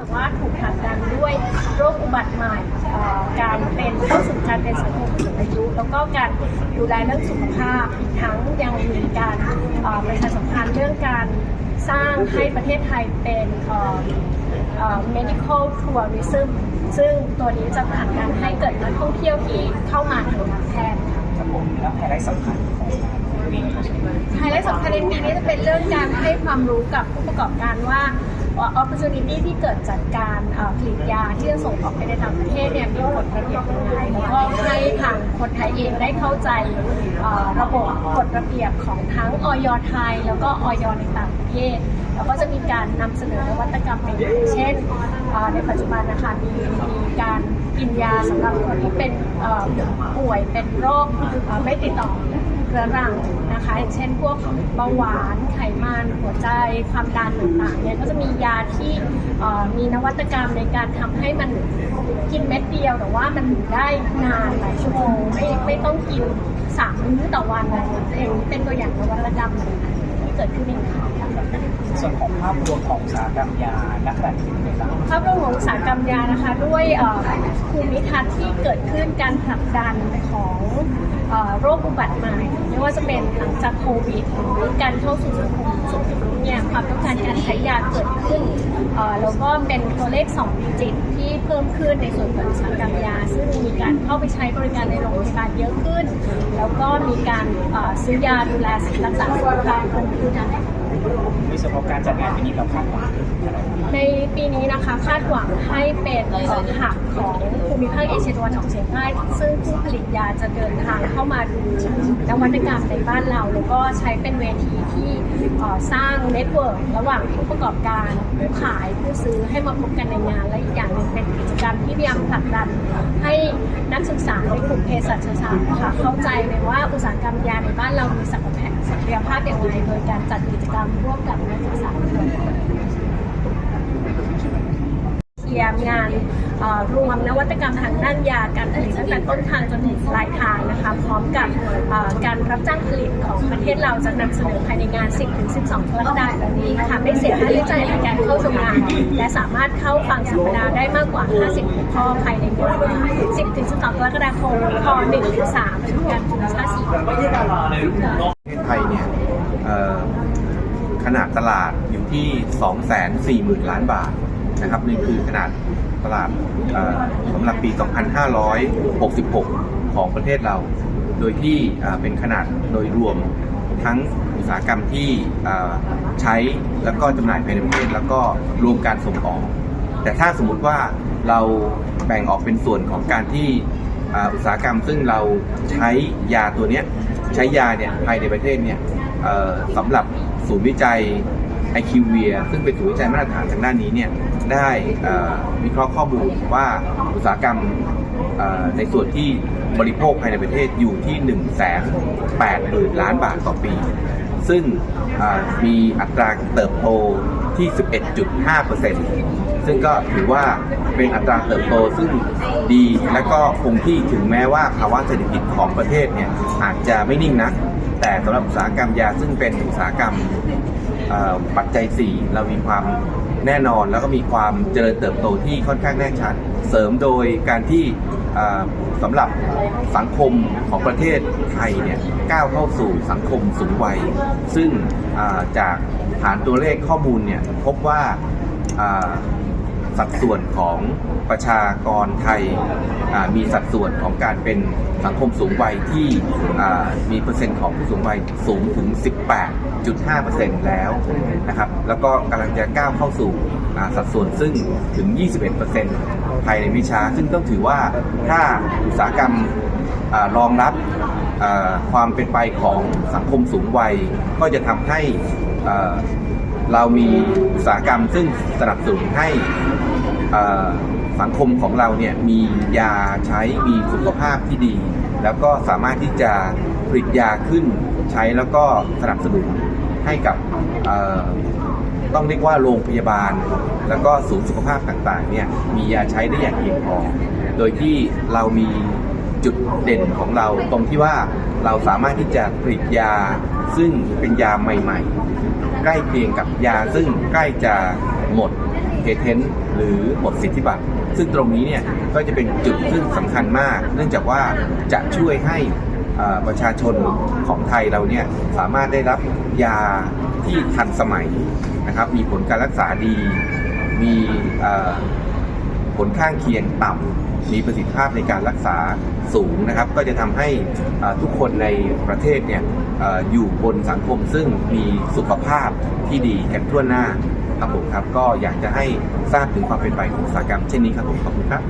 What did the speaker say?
แต่ว่าถูกผลักดันด้วยโรคอุบัติใหม่เอ่อการเป็นเข้าสู่การเป็นสังคมผู้สูงอายุ แล้วก็การดูแลเรื่องสุขภาพอีกทั้งยังมีการเอ่อประชาสัมพันธ์เรื่องการสร้างให้ประเทศไทยเป็นเอ่อเอ่อ medical tourism ซึ่งตัวนี้จะผลักดันให้เกิดนักท่องเที่ยวที่เข้ามาทางการแพทย์ค่ะครับผมแล้วไฮไลท์สำคัญของปีนี้ใช่ไหมไฮไลท์สำคัญในปีนี้จะเป็นเรื่องการให้ความรู้กับผู้ประกอบการว่า เอ่อ opportunity ที่เกิดจากการผลิตยาที่จะส่งออกไปในต่างประเทศเนี่ยมีกฎระเบียบยังไงแล้วก็ให้ทางคนไทยเองได้เข้าใจระบบกฎระเบียบของทั้งออยไทย แล้วก็ออยในต่างประเทศแล้วก็จะมีการนำเสนอนวัตกรรมใหม่ๆเช่น ในปัจจุบันนะคะมีมีการกินยาสำหรับคนที่เป็นป่วยเป็นโรคไม่ติดต่อ เรื้อรังนะคะอย่างเช่นพวกเบาหวานไขมันหัวใจความดันต่างๆเนี่ยก็จะมียาที่มีนวัตกรรมในการทำให้มันกินเม็ดเดียว แต่ว่ามันได้นานหลายชั่วโมงไม่ไม่ต้องกินสามมื้อต่อวันอะไรอย่างนี้เป็นตัวอย่างนวัตกรรมที่เกิดขึ้นเองค่ะ ส่วนของภาพรวมของอุตสาหกรรมยาณขณะนี้เป็นไงบ้างภาพรวมของอุตสาหกรรมยานะคะ ด้วยภูมิทัศน์ที่เกิดขึ้นการผลักดันของโรคอุบัติใหม่ไม่ว่าจะเป็นหลังจากโควิดหรือการเข้าสู่สังคมสูงอายเนี่ยความต้องการการใช้ยาเกิดขึ้นแล้วก็เป็นตัวเลข2ดิจิตที่เพิ่มขึ้นในส่วนของอุตสาหกรรมยา ซึ่งมีการเข้าไปใช้บริการในโรงพยาบาลเยอะขึ้น แล้วก็มีการซื้อยาดูแลรักษาสุขภาพเพิ่มขึ้นนะคะ ในส่วนของการจัดงานปีนี้เราคาดหวังอะไรในปีนี้นะคะคาดหวังให้เป็นเอ่อหักของภูมิภาคเอเชียตะวันออกเฉียงใต้ซึ่งผู้ผลิตยาจะเดินทางเข้ามาดูนวัตกรรมในบ้านเรา แล้วก็ใช้เป็นเวทีที่ สร้างเน็ตเวิร์กระหว่างผู้ประกอบการผู้ขายผู้ซื้อให้มาพบกันในงานและอีกอย่างหนึ่งเป็นกิจกรรมที่พยายามผลักดันให้นักศึกษาในกลุ่มเภสัชศาสตร์ค่ะเข้าใจเลยว่าอุตสาหกรรมยาในบ้านเรามีศักยภาพศักยภาพอย่างไรโดยการจัดกิจกรรมร่วมกับนักศึกษาด้วย ทียม งานรวมนวัตกรรมทางด้านยาการผลิตตั้งแต่ต้นทางจนถึงปลายทางนะคะพร้อมกับการรับจ้างผลิตของประเทศเราจะนำเสนอภายในงาน 10-12กรกฎาคมนี้ค่ะไม่เสียค่าใช้จ่ายในการเข้าชมงาน และสามารถเข้าฟังสัมมนาได้มากกว่า 50หัวข้อภายในงาน 10-12กรกฎาคมพ1-3ถึงการจุฬาชาติประเทศไทยเนี่ยขนาดตลาดอยู่ที่ 240,000 ล้านบาท นะครับนี่คือขนาดตลาดสำหรับปี 2566 ของประเทศเรา โดยที่เป็นขนาดโดยรวมทั้งอุตสาหกรรมที่ใช้แล้วก็จำหน่ายภายในประเทศแล้วก็รวมการส่งออก แต่ถ้าสมมุติว่าเราแบ่งออกเป็นส่วนของการที่อุตสาหกรรมซึ่งเราใช้ยาตัวนี้ใช้ยาเนี่ยภายในประเทศเนี่ยสำหรับศูนย์วิจัย i q v i a ซึ่งเป็นศูนย์วิจัยมาตรฐานทางด้านนี้เนี่ย ได้เอ่อวิเคราะห์ข้อมูลว่าอุตสาหกรรมในส่วนที่บริโภคภายในประเทศอยู่ที่ 1 8 0 0 0 0 ล้านบาทต่อปี ซึ่งมีอัตราเติบโตที่ 11.5%ซึ่งก็ถือว่าเป็นอัตราเติบโตซึ่งดีและก็คงที่ถึงแม้ว่าภาวะเศรษฐกิจของประเทศเนี่ยอาจจะไม่นิ่งนัก แต่สำหรับอุตสาหกรรมยาซึ่งเป็นอุตสาหกรรมปัจจัย 4 เรามีความ แน่นอนแล้วก็มีความเจริญเติบโตที่ค่อนข้างแน่ชัด เสริมโดยการที่สำหรับสังคมของประเทศไทยเนี่ยก้าวเข้าสู่สังคมสูงวัย ซึ่งจากฐานตัวเลขข้อมูลเนี่ยพบว่า สัดส่วนของประชากรไทยมีสัดส่วนของการเป็นสังคมสูงวัยที่มีเปอร์เซ็นต์ของผู้สูงวัยสูงถึง 18.5%แล้วนะครับ แล้วก็กำลังจะก้าวเข้าสู่สัดส่วนซึ่งถึง 21%ภายในไม่ช้าซึ่งต้องถือว่าถ้าอุตสาหกรรมรองรับความเป็นไปของสังคมสูงวัย ก็จะทำให้ เรามีอุตสาหกรรมซึ่งสนับสนุนให้สังคมของเราเนี่ยมียาใช้มีสุขภาพที่ดี แล้วก็สามารถที่จะผลิตยาขึ้นใช้แล้วก็สนับสนุนให้กับต้องเรียกว่าโรงพยาบาล แล้วก็ศูนย์สุขภาพต่างๆเนี่ยมียาใช้ได้อย่างเพียงพอ โดยที่เรามีจุดเด่นของเราตรงที่ว่า เราสามารถที่จะผลิตยาซึ่งเป็นยาใหม่ ๆ ใกล้เคียงกับยาซึ่งใกล้จะหมดเพเทนต์หรือหมดสิทธิบัตร ซึ่งตรงนี้เนี่ยก็จะเป็นจุดซึ่งสำคัญมาก เนื่องจากว่าจะช่วยให้ประชาชนของไทยเราเนี่ยสามารถได้รับยาที่ทันสมัยนะครับ มีผลการรักษาดี มีผลข้างเคียงต่ำ มีประสิทธิภาพในการรักษาสูงนะครับ ก็จะทำให้ทุกคนในประเทศเนี่ยอออยู่บนสังคมซึ่งมีสุขภาพที่ดีกันทั่วหน้าครับผมครับก็อยากจะให้ทราบถึงความเป็นไปของอุตสาหกรรมเช่นนี้ครับผมขอบคุณครับ